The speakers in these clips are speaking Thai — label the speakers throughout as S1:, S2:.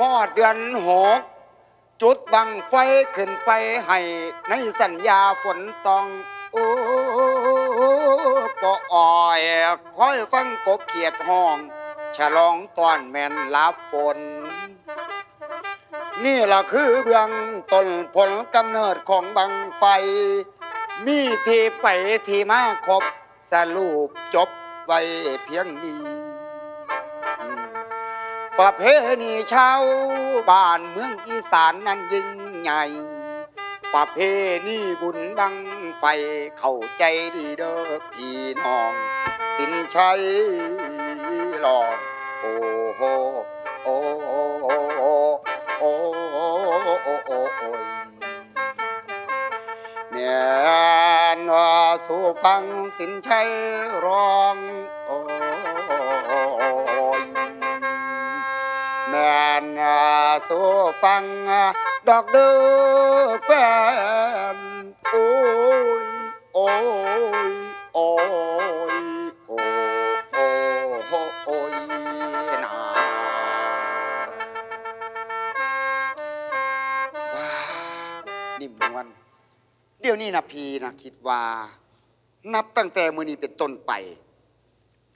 S1: ฮอเดือนหกจุดบังไฟขึ้นไปให้ในสัญญาฝนตองโอ้ปออ่อยคอยฟังกบเขียดห้อง ฉลองตอนแม่นลาฝน นี่ล่ะคือเบื้องต้นผลกำเนิดของบังไฟ มีที่ไปที่มาครบสรุปจบไว้เพียงนี้ ประเพณีชาวบ้านเมืองอีสานนั้นยิ่งใหญ่ ประเพณีบุญบังไฟเข้าใจดีเด้อพี่น้อง สินชัยหลองโอ้โหโอ้โหโอ้โหโอ้โหโอ้โหโอ้ยแม่นว่าสู่ฟังสินชัยร้องโอ้ย แม่นอ่าสู่ฟัง ดอกเดือแฟน โอ้ย โอ้ย โอ้ย โอ้โอ้โอ้โอ้ยนาว้านิ่มนวลเดี๋ยวนี้นะพี่นะคิดว่า นับตั้งแต่มือนี้เป็นต้นไป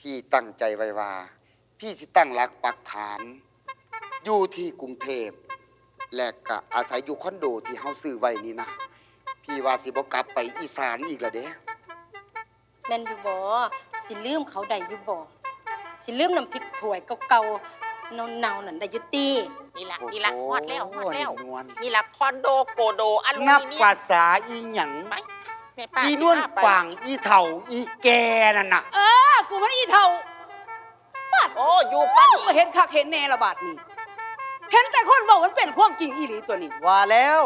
S1: พี่ตั้งใจไว้ว่า พี่สิตั้งหลักปักฐาน อยู่ที่กรุงเทพและก็อาศัยอยู่คอนโดที่เฮาซื้อไว้นี่นะพี่ว่าสิบ่กลับไปอีสานอีกละเด้
S2: แม่นอยู่บ่สิลืมเขาได้อยู่บ่สิลืมน้ำพริกถ้วยเก่าๆเน่าๆนั่นได้อยู่ตี
S3: นี่ละ
S1: โอ้โห
S3: นี่ละฮอดแล้วฮอดแล้ว
S1: นวล
S3: นี่ละคอนโดโกโดอลู
S1: นับ
S3: มิเนีย
S1: ภามษาอีหยัง
S3: ไปแม่ป้า
S1: อี
S3: สิ
S1: นวล
S3: พาไป
S1: ป่างอีเถ่าอีแกนั่นน่ะ
S4: อ้ากูมันอีเท่าบาด
S3: โอ้อยู่ป้า
S4: ก็เห็นคักเห็นแน่ละบาดนี้ เห็นแต่คนบอกมันเป็นความจริงอีหลีตัวนี้
S5: ว่าแล้ว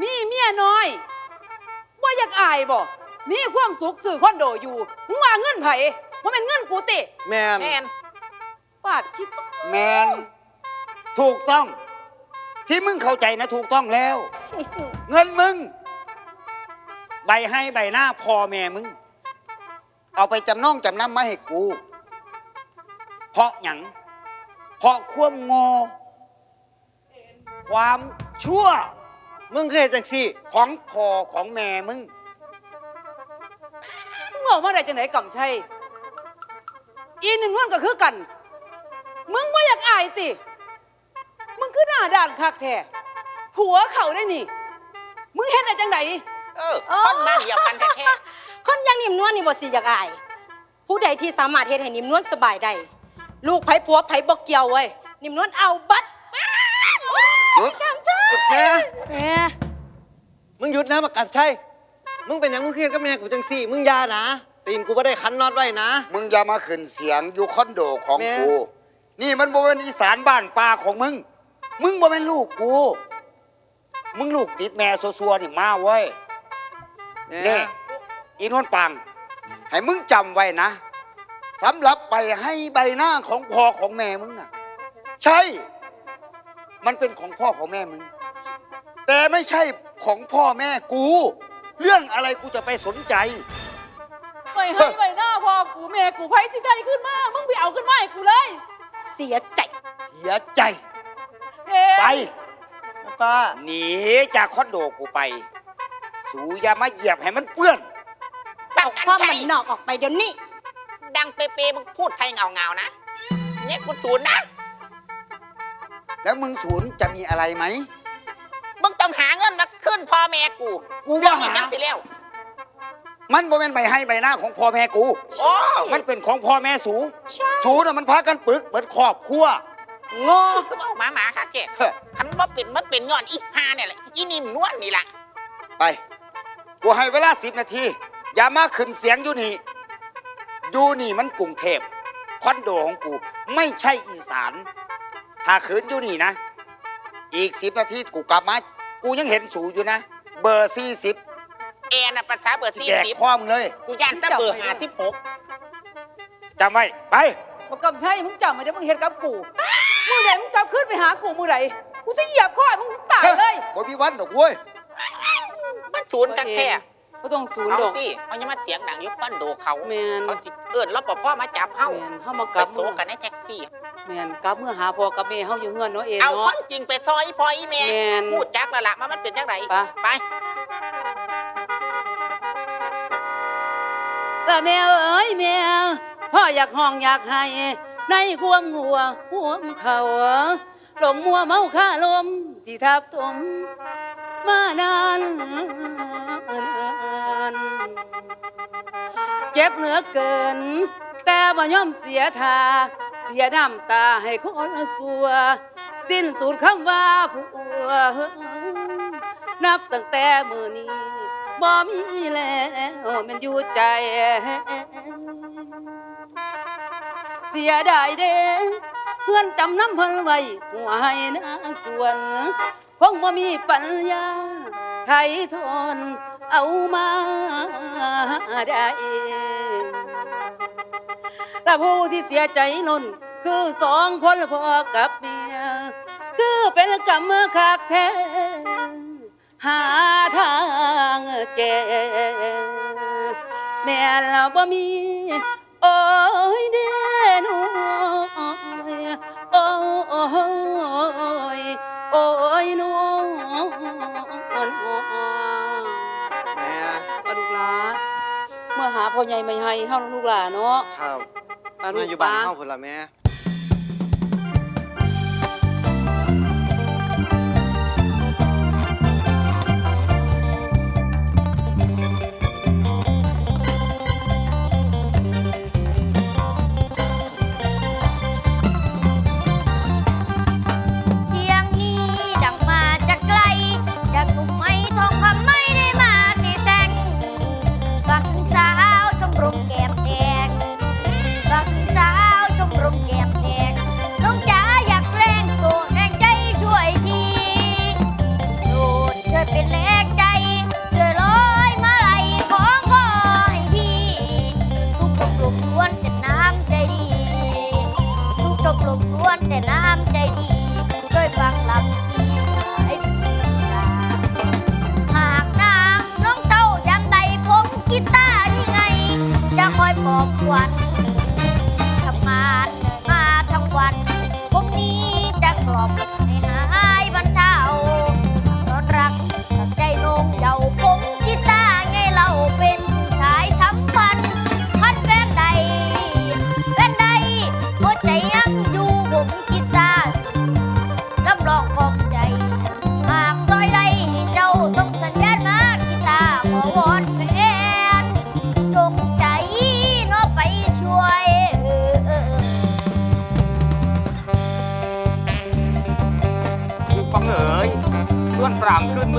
S4: มีเมียน้อยว่าอยากอายบ่มีความสุขสื่อคอนโดอยู่มึงว่าเงินไผว่าเป็นเงินกูติ
S5: แม่น
S3: แม่น
S4: บาดคิดต้อง
S1: แมนถูกต้อง ที่มึงเข้าใจนะถูกต้องแล้ว เงินมึง ใบให้ใบหน้าพ่อแม่มึง เอาไปจำนองจำนำมาให้กู เพราะหยังเพราะความโงอ ความชั่ว
S5: มึงเคยเห็นจังสี่
S1: ของพ่อของแม่มึง
S4: มึงบอกมาได้จังไหนกำชัยอีหนึ่งนวลก็คือกัน มึงว่าอยากอายติ มึงคือหน้าด่านคักแท้ผัวเขาได้นี่ มึงเห็นได้จังไหน
S3: เออ คนบ้านเดียวกันแท้
S2: คนอยังนิ่มนวลนี่บ่สิอยากอาย ผู้ใดที่สามารถเฮ็ดให้นิ่มนวลสบายได้ลูกไผผัวไผบ่เกี่ยวเว้ยนิ่มนวลเอาบัด
S1: หยุด
S2: จำจ้า
S5: แม่
S4: แม่
S5: มึงหยุดนะประกันใช่ มึงเป็นหยังมึงเครียดกับแม่กูจังสี่ มึงอยานะ ตีนกูไม่ได้คันน็อตไว้นะ
S1: มึงอย่ามาขึ้นเสียงอยู่คอนโดของ
S5: แม่
S1: กู นี่มันบ่เป็นอีสานบ้านป่าของมึง มึงบ่เป็นลูกกู มึงลูกติดแม่ซัวๆนี่มาเว้ย
S5: แม่
S1: นี่อีนวลปัง ให้มึงจำไว้นะสำหรับใบให้ใบหน้าของพ่อของแม่มึงน่ะ ใช่ มันเป็นของพ่อของแม่มึง แต่ไม่ใช่ของพ่อแม่กู เรื่องอะไรกูจะไปสนใจ
S4: ไปให้ไปหน้าพ่อกูแม่กูไผที่ได้ขึ้นมา มึงไปเอาขึ้นมาให้กูเลย
S2: เสียใจ
S1: เสียใจ
S4: เฮ้
S1: ไป
S5: ป้า
S1: หนีจากคอนโดกูไป สูอย่ามาเหยียบให้มันเปื้อน
S3: ๆ
S2: เอาความ
S3: ใจ
S2: มันนอกออกไปเดี๋ยวนี้
S3: ดังเปเปมึงพูดไทยเงาเงาๆนะเนี่ยกูศูนย์นะ
S1: แล้วมึงศูนย์จะมีอะไรไหม
S3: มึงต้องหาเงินมาขึ้นพ่อแม่กู
S1: กูว่าหา
S3: เรื่องนี้จังสิแล้ว
S1: มันบ่เป็นใบให้ใบหน้าของพ่อแม่กู
S3: โอ้
S1: มันเป็นของพ่อแม่สู
S2: ใช่
S1: สูน่ะมันพากันปึกเหมือนครอบครัว
S2: งอ
S3: คือเอาหมาหมาค่ะแก
S1: เฮ้อ
S3: ทำว่าเป็นมันเป็นย้อนอีฮาเนี่ยแหละอีนิ่มนวลนี่แหละ
S1: ไป กูให้เวลาสิบนาที อย่ามาขึ้นเสียงอยู่นี่อยู่นี่มันกรุงเทพคอนโดของกู ไม่ใช่อีสาน ถ้าขืนอยู่นี่นะ อีกสิบนาทีกูกลับมา กูยังเห็นสูอยู่นะ เบอร์สี่สิบ
S3: แอร์น่ะประชาเบอร์สี่
S1: แจก
S3: สิบ
S1: ข้อมงเลย
S3: กูยันแตั้เบอร์ห้าสิบหก
S1: จำไว้ ไป
S4: บอกกำชัยมึงจำไม่ได้มึงเห็นกับกูมือไหนมึงกลับขึ้นไปหากูมือไหนกูจะเหยียบข้อให้มึงตายเลย
S1: บ่มีวันดอกเว้ย
S3: มันศูนย์กันแท้
S4: ก็ต้องศูนย์
S3: เอา
S4: ดอก
S3: สิเอายังมาเสียงดังอยุคคอนโดเขา
S4: แมน
S3: เอาสิเอิญรปภมาจับเฮา
S4: แมนเข้ามาก
S3: ไป
S4: ลับ
S3: โซกันในแท็กซี่
S4: แม่นกลับเมื่อหาพ่อกับแม่เฮาอยู่เฮือนเนาะเอ็น
S3: เอาค
S4: เนาะ
S3: วามจริงไปซอยอีพออีแม่
S4: แม่น
S3: พูดจักและละมามันเป็นจังได
S4: ไป
S3: ไป
S4: แต่แม่เอ้ยแม่พ่ออยากห้องอยากให้ในความหัวหัวเขาหลงมัวเมาค่าลมที่ทับถม มานานเจ็บเหลือเกิน แต่บ่ยอมเสียทา เสียน้ำตาให้คนสัว สิ้นสุดคำว่าผัว นับตั้งแต่มือนี้บ่มีแล้วมันอยู่ใจ เสียดายเด้เพื่อนจำน้ำเพิ่นไว้หัวให้นาส่วน คงบ่มีปัญญาไทยทนเอามาได้และผู้ที่เสียใจล้นคือสองคนพ่อกับเมีย คือเป็นกรรมคักแท้หาทางแก้แม่เราบ่มี โอ้ยเดนู พ่อใหญ่ไม่ให้เฮาลูกหลาเนาะ
S6: ครับ
S4: ปลาลู
S6: แม่
S4: ก
S6: อยู่
S4: ป
S6: บ้าน
S4: ลา
S6: เฮาพุ่นล่ะแม่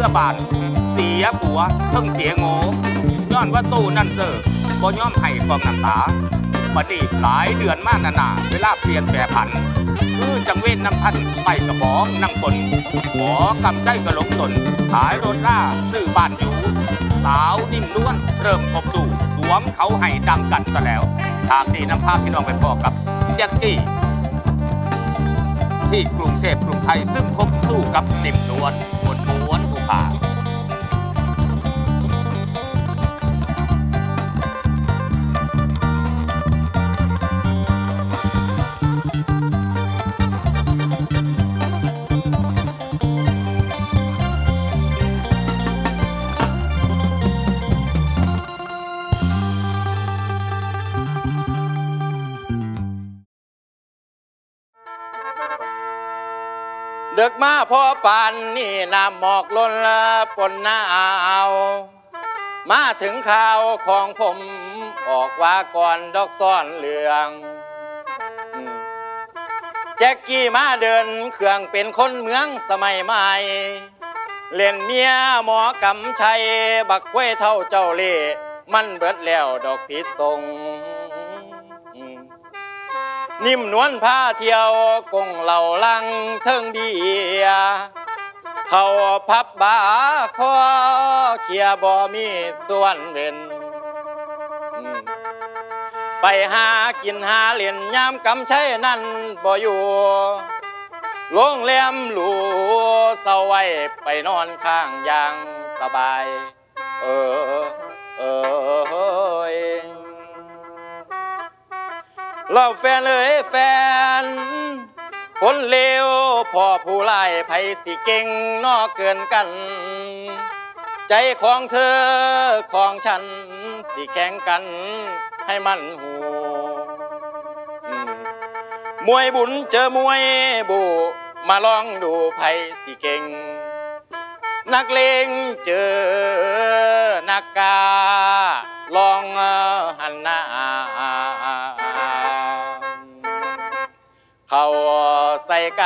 S7: เมื่อบานเสียผัวเพิ่
S8: งเสียโง่ย้อนว่าตู้นั่นเซอร์บ่ย่อมให้กองน้ำตาบัดนี้หลายเดือนมากนานาเวลาเปลี่ยนแปรผันคือจังเว้นน้ำท่านไปกระบองนั่งบนขอกำใจกระหลงตนขายรถล่าซื้อบ้านอยู่ สาวนิ่มนวลเริ่มพบสู่สวมเขาให้ดังกันซะแล้วทางนี้นำพาพี่น้องไปพอกับแจ็กกี้ ที่กรุงเทพกรุงไทยซึ่งพบสู้กับนิ่มนวล
S9: กมาพอปานนี่น้ำหมอกล้นละปนหนาวมาถึงข่าวของผมออกว่าก่อนดอกซ่อนเหลืองแจ็กกี้มาเดินเครื่องเป็นคนเมืองสมัยใหม่ เล่นเมียหมอกำชัย บักควยเท่าเจ้าเล่ห์มันเบิดแล้วดอกพิษทรง นิ่มนวลพาเที่ยวกงเหล่าลังเทิงเบีย เขาพับบาคอเขียบ่มีส่วนเว้นไปหากินหาเล่นยามกำใช้นั่นบ่อยู่โรงแรมหรูเศร้าไว้ไปนอนข้างอย่างสบาย เออ เออ เราแฟนเลยแฟน คนเลวพอผู้ไล่ไผสิเก่งนอกเกินกัน ใจของเธอของฉัน สิแข่งกันให้มันหูมวยบุญเจอมวยบูมาลองดูไผสิเก่ง นักเลงเจอนักกาลองหันหน้าเขา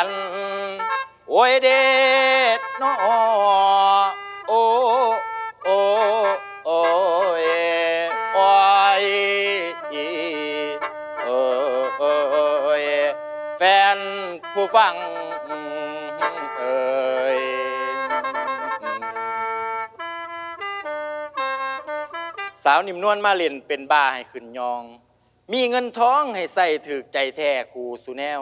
S9: กัน โอ้ยเด็ดนอโอ้โอ้โอ้ยโอ้ยเออเอยแฟนผู้ฟังเอ่ยสาวนิ่มนวลมาเล่นเป็นบ้าให้ขึ้นยอง มีเงินท้องให้ใส่ถือใจแท้ครูสุแนว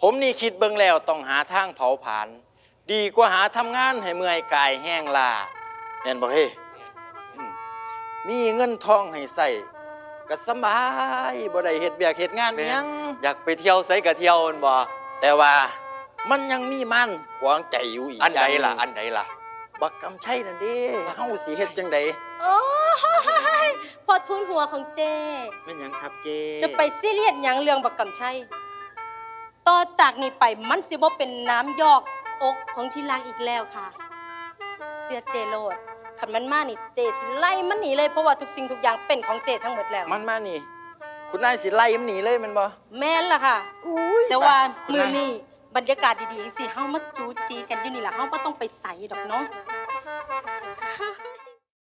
S9: ผมนี่คิดเบิ่งแล้วต้องหาทางเผาผลาญดีกว่าหาทำงานให้เมื่อยกายแห้งลาเห็นบ่เฮ้อืมมีเงินท้องให้ใส่ก็สบายบ่ได้เฮ็ดเวียกเฮ็ดงานอิหยัง
S6: อยากไปเที่ยวไสกะเที่ยวมันบ่
S9: แต่ว่ามันยังมีมันขวางใจอยู่อีก
S6: อันใด
S9: ย่างห
S6: ล่ะ
S9: ง
S6: อันใดล่ะ
S9: บักกำชัยนั่นเด้เฮาสิเฮ็ดจังได
S2: โอ้ยพอทุนหัวของเจ
S9: แม่นหยังครับเจ
S2: จะไปซีเรียสหยังเรื่องบักกำชัย ต่อจากนี้ไปมันสิบ่เป็นน้ำยอกอกของที่รักอีกแล้วค่ะ เสียเจโลดขันมันมานี่เจสิไล่มันหนีเลยเพราะว่าทุกสิ่งทุกอย่างเป็นของเจทั้งหมดแล้ว
S9: มันมานี่ คุณนายสิไล่มันหนีเลยแมันบ่
S2: แม่นล่ะค่ะ แต่ว่ามือนี่บรรยากาศดีๆสิเฮามาจูจีกันอยู่นี่ล่ะเฮาบ่ต้องไปใส่ดอกเนาะ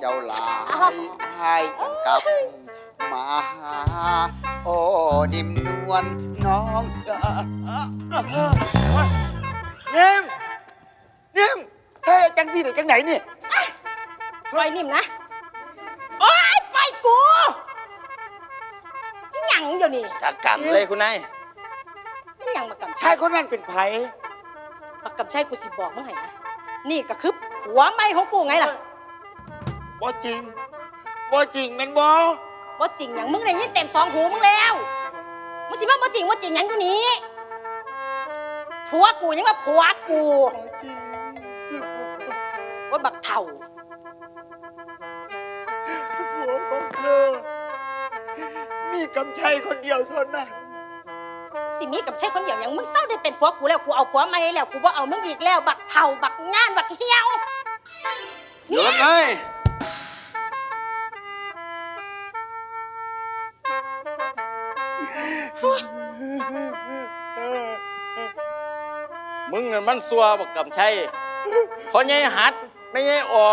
S2: เล
S10: อยเจ้าหลายให้กลับมาหาโอ้นิ่มนวลน้องนิ่มนิ่มเฮ้ยจังสิหรือจังไหนนี่
S2: ปล่อยนิ่มนะ โอ้ยปล่อยกูอีหยังเดี๋ยวนี้
S9: จัดการเลยคุณนาย
S2: อีหยังบักกำ
S10: ชา
S2: ชั
S10: ย
S2: ย
S10: คนนั้นเป็นไผ
S2: บักกำชัยกูสิบอกมึงให้นะ นี่ก็คือผัวใหม่ของกูไงล่ะ
S10: บ่จริงบ่จริงแม่นบ่
S2: ว่าจริงหยังมึงได้ยินเต็มสองหูมึงแล้วมึงสิมาว่าจริงว่าจริงหยังอยู่นี้ผัวกูยังว่าผัวกู
S10: บ่จริง
S2: ว่าบักเถ่า
S10: ผัวของเธอ มีกำชัยคนเดียวเท่านั้น
S2: สิมีกับใช่คนเดียวอย่างมึงเศร้าได้เป็นผัวกูแล้วกูเอาผัวใหม่แล้วกูบ่เอามึงอีกแล้ว บักเถ่าบักงานบักเหี่ยว
S9: หยุดเลย มึงน่ะมันซัวบักกำชัยเพราะไงหัดไม่ไงออ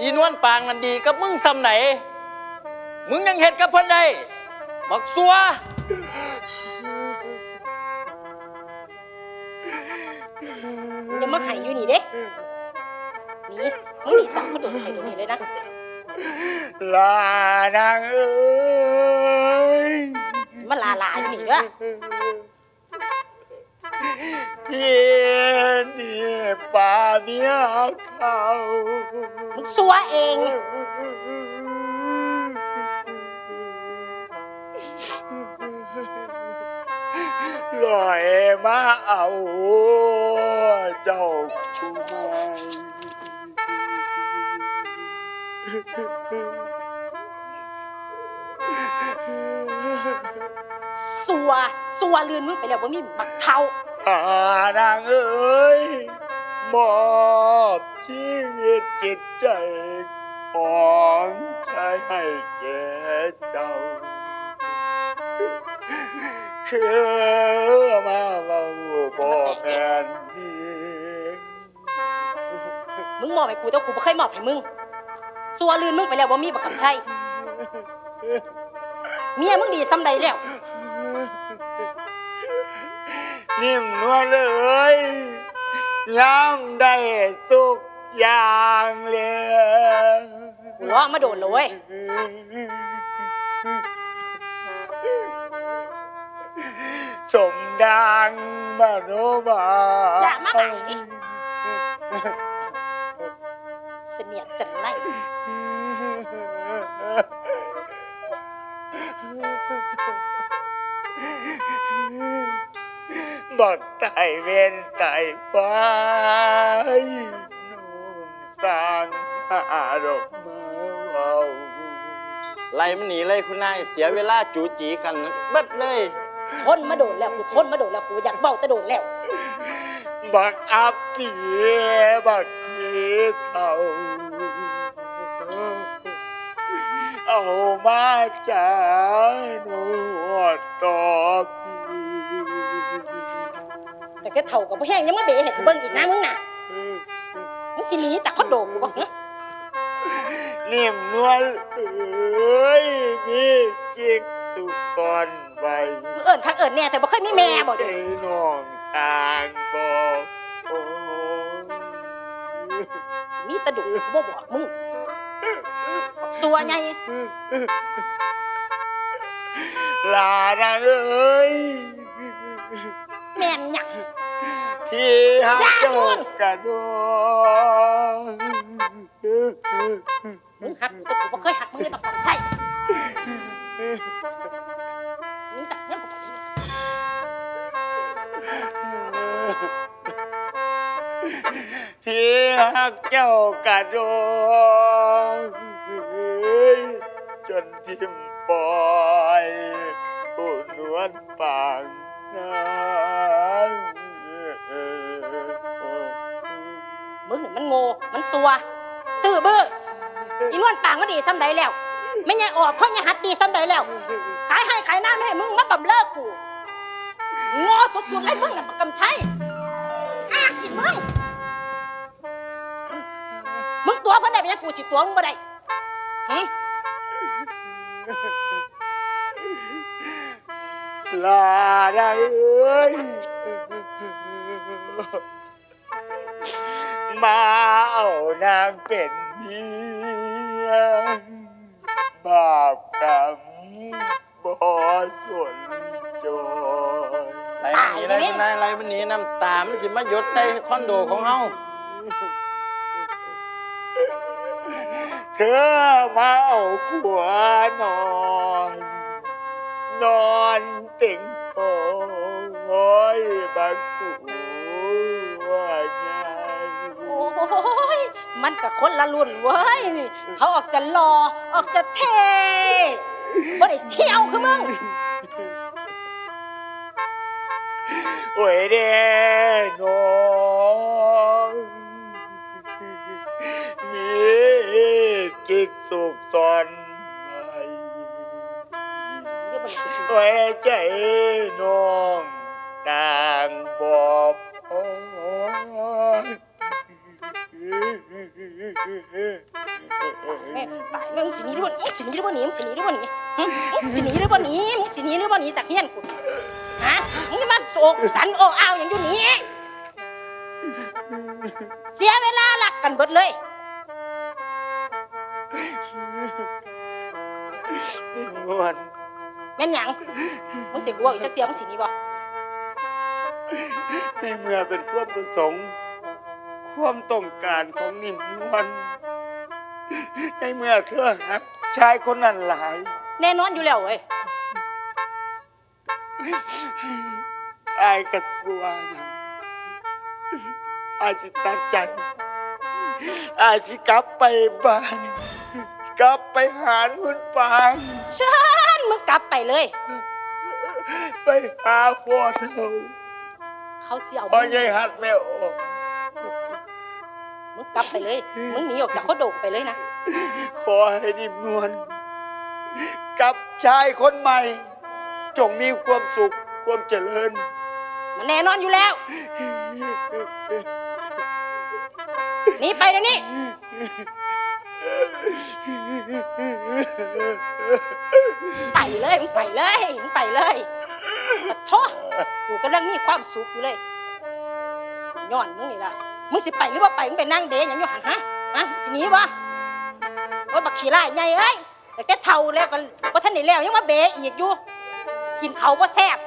S9: อีนวลปางมันดีกับมึงซ้ำไหน มึงยังเห็ดกับเพิ่นได้บักซัว
S2: มึงอย่ามาใหายอยู่นี่เด้นี่มึงหนีจากมาโดนใครโดนนี่เลยนะ
S10: ลานางเอ้ย
S2: มาลาลาอยู่นี่เด้อ
S10: พี่ นี่ป่าเมียเขา
S2: มึงซัวเอง
S10: ลอยมาเอาเจ้าชูไม
S2: ซัวซัวลืนมึงไปแล้วว่ามีบักเถ่า
S10: อานางเอ้ยมอบชีวิตจิตใจของชายให้แก่เจ้า คือมาเบาบอกแม่นนี่
S2: มึงมอบให้กูแต่กูบ่เคยมอบให้มึงซัวลืนมึงไปแล้วว่ามีบักกำชัยเมียมึงดีซ้ำใดแล้ว
S10: นิ่มนวลเลยยามได้สุขอย่างเลย
S2: กูล้อมาโดนเลยเว้ย
S10: สมดังมโนบา
S2: อย่ามาใหม่ดิ เสนียดจันไร
S10: บักไตเวนไตไปนุ่งสร้างหาดอกมาเว้า
S6: ไล่มันหนีเลยคุณนายเสียเวลาจูจีกันเบิดเลย
S2: ทนมาโดนแล้วกูทนมาโดนแล้วกูอยากเบ้าแต่โดนแล้ว
S10: บักอับเปียบักเกีเท่าเอามาจากนวดตอบ ดี
S2: แต่ก็เท่ากับพ่แห้งยังมาเบะเห็นเบิ่งอีกนะมึงน่ะมึงสิหนีจากคอนโดกูบ่ฮะ
S10: นิ่มนวลเอ้ยมีกิ๊กสุขซ่อนไว้
S2: มึงเอิ้นคักเอิ้นแน่แต่บ่เคยมีแม่บ่เด้
S10: ใจน้องสร้างบอกโอ้
S2: มีแตะดุกูบ่บอกมึงบักสัวไง
S10: ลาดังเอ้ย
S2: แม่นหยัง
S10: ที่หัก
S2: ย่า
S10: เจ้ากระโดด
S2: มึงหักกูแต่กูบ่เคยหักมึงเลยบักใช่มีแต่เนี่ยกูไป
S10: ที่หักเจ้ากระโดดจนทิมปอยผู้นวลปางนาง
S2: มันโง่ มันสัวซื่อบื้ออีนวลปางว่าดีซ้ำใดแล้ว ไม่ใช่ออกเพราะยังหัดดีซ้ำใดแล้ว ขายให้ขายหน้าไม่ให้มึงมาบำเลิกกูโง่สุดๆเลยมึงน่ะบักกำชัยอากินมึง มึงตัวเพันได้ไปยังกูสิตัวมึงบ่ได้หึ
S10: ลาได้เอ้ย มาเอานางเป็นเมียบาปกรรมบ่สนจอย
S6: ไล่มันหนีเลยคุณนายไล่มันหนีน้ำตามันสิมาหยดใส่คอนโดของเฮา
S10: เธอมาเอาผัวนอน นอนติ่งโอ้ยบางกูว่
S2: มันกับคนละรุ่นเว้ยนี่เขาออกจะรอออกจะเท่บ่ได้เขี้ยวคือมึง
S10: โอ้ยเด้น้องมีกิ๊กสุกซอนไว้โอ้ยใจน้องสร้า
S2: ตายมึงสิหนีหรือบ่มึงสิหนีหรือบ่หนีมึงสิหนีหรือบ่หนีหึมึงสิหนีหรือบ่หนีมึงสิหนีหรือบ่หนีจากเฮียนกูฮะมึงจะมาโศกสันโออ้าวอย่างอยู่นี้เสียเวลาหลักกันเบิดเลย
S10: นิ่งนวล
S2: แม่นหยังมึงสิกูว่าอีกจักเตียมึงสิหนีบ่
S10: ในเมื่อเป็นความประสงค์ ความต้องการของนิ่มนวลในเมื่อเธอหักชายคนนั้นหลาย
S2: แน่นอนอยู่แล้วเว้ย
S10: อายกระสวาหยังอายสิตัดใจ อายสิกลับไปบ้าน กลับไปหานุ่นปาง
S2: เชิญมึงกลับไปเลย
S10: ไปหาพ่อเท่า
S2: เขาสิเอา
S10: พ่อ
S2: มึง
S10: ใหญ่หัดแม่ออก
S2: มึงกลับไปเลย มึงหนีออกจากคอนโดกูไปเลยนะ
S10: ขอให้นิ่มนวลกับชายคนใหม่ จงมีความสุขความเจริญ
S2: มันแน่นอนอยู่แล้ว หนีไปเดี๋ยวนี้ ไปเลยมึงไปเลยมึงไปเลยปะโทษกูกำลังมีความสุขอยู่เลย ย้อนมึงนี่ล่ะ มึงสิไปหรือว่าไปมึงไปนั่งเบะหยังอยู่หันฮะฮะมึงสิหนีบ่โอ้ยบักขี้ไล่ใหญ่เอ้ยแต่แกเท่าแล้วก็บ่ทันได้แล้วยังมาเบะอีกอยู่ กินเขาวบ่แซ่บ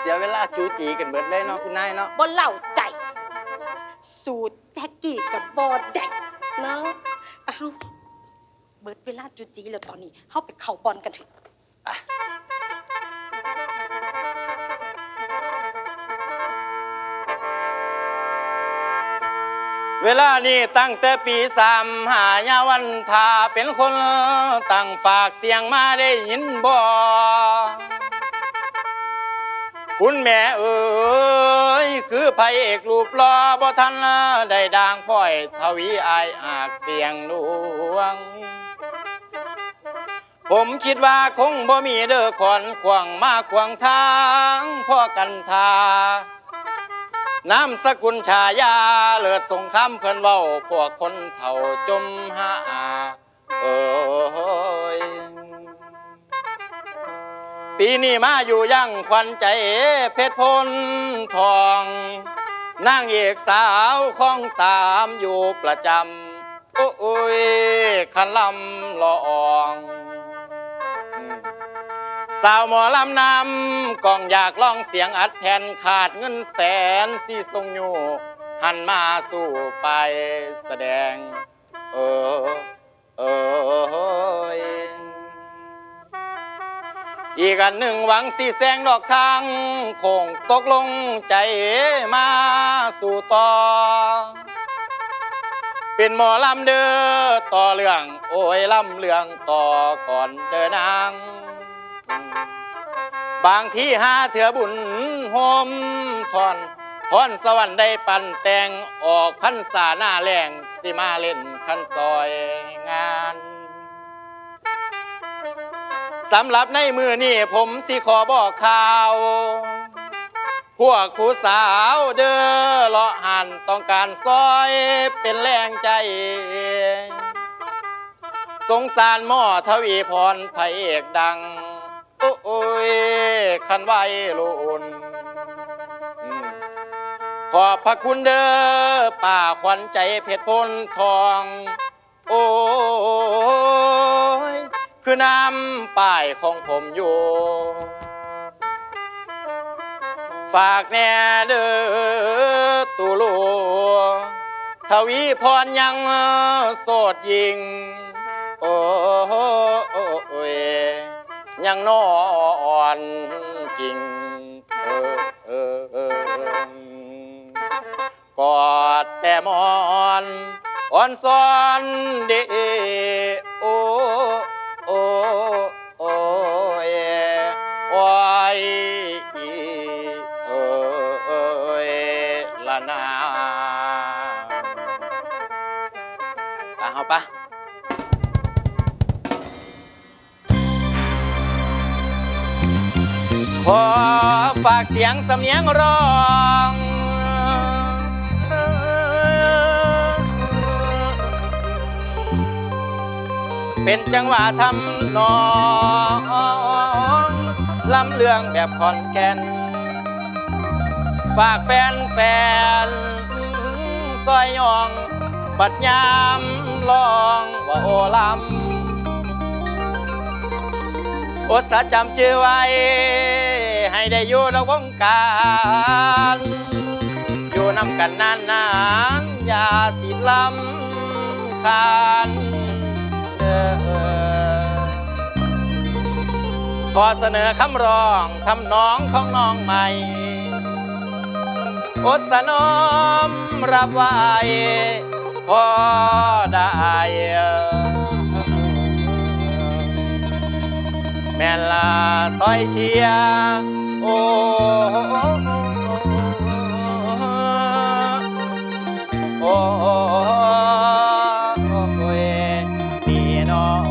S6: เสียเวลาจูจีกันเบิดเลยเนาะคุณนายเนาะ
S2: บ่เล่าใจ สูตรแจ็กกี้กับบอดแดกเนาะเอาเบิดเวลาจุจีแล้วตอนนี้เฮาไปเข้าบอลกันเถอะ
S9: เวลานี้ตั้งแต่ปีสามหายาวันทาเป็นคนตั้งฝากเสียงมาได้ยินบ่คุณแม่เอ๋ยคือพระเอกรูปหล่อบ่ทันได้ด่างพ่อยทวีอายอากเสียงดวง ผมคิดว่าคงบ่มีเด้อขอนขวางมาขวางทางพ่อกันทา น้ำสกุลชายา เลิศสงคำเพิ่นเว้าพวกคนเฒ่าจมหาเอ้ยปีนี้มาอยู่ยั่งควันใจเพชรพลทองนางเอกสาวของสามอยู่ประจำโอ้ยคันลำลออง สาวหมอลำนำกองอยากลองเสียงอัดแผ่นขาดเงินแสนสี่ทรงอยู่ หันมาสู่ไฟแสดง เออเอออีกอันหนึ่งหวังสีแสงดอกทางคงตกลงใจมาสู่ต่อ เป็นหมอลำเด้อต่อเรื่อง โอ้ยลำเรื่องต่อก่อนเดินนาง บางที่หาเถือบุญโฮมทอนทอนสวรรค์ได้ปั่นแต่งออกพันษาหน้าแรงสิมาเล่นคันซอยงานสำหรับในมือนี่ผมสิขอบอกข่าว พวกผู้สาวเด้อเลาะหันต้องการซอยเป็นแรงใจ สงสารหม่อทวีพรพระเอกดัง โอ้ยคันไว้ลุนขอบพระคุณเด้อป่าขวัญใจเพชรพลทอง โอ้ยคือน้ำป้ายของผมอยู่ ฝากแน่เด้อตุลูทวีพรยังโสดยิง โอ้ย ยังนอนจริงเออเออกอดแต่มอนอ่อนซ้อนเดโอ ขอฝากเสียงสำเนียงร้อง เป็นจังหวะทำนองลำเรื่องแบบคอนแกน ฝากแฟนแฟนซอยยอง บัดยามลองว่าโอลำอดสาจำชื่อไว้ ให้ได้อยู่ในวงการ อยู่นำกันนานนานอย่าสิลำคาญเด้อขอเสนอคำร้องทำน้องของน้องใหม่อดสนอมรับไว้พอได้แม่ลาซอยเชีย โอ้โอ้นี่น้อง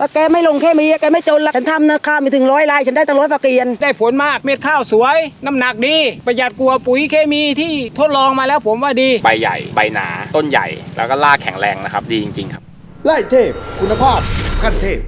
S11: ว่าแกไม่ลงแค่มีแกไม่จนละฉันทำนะข้าวมีถึงร้อยลาย ฉันได้ตั้งร้อยฝากเกียน
S12: ได้ผลมากเม็ดข้าวสวย น้ำหนักดี ประหยัดกลัวปุ๋ยเคมีที่ทดลองมาแล้วผมว่าดี
S13: ใบใหญ่ ใบหนา ต้นใหญ่ แล้วก็รากแข็งแรงนะครับ ดีจริง ๆ ครับ
S5: ไล่เทพ คุณภาพขั้นเทพ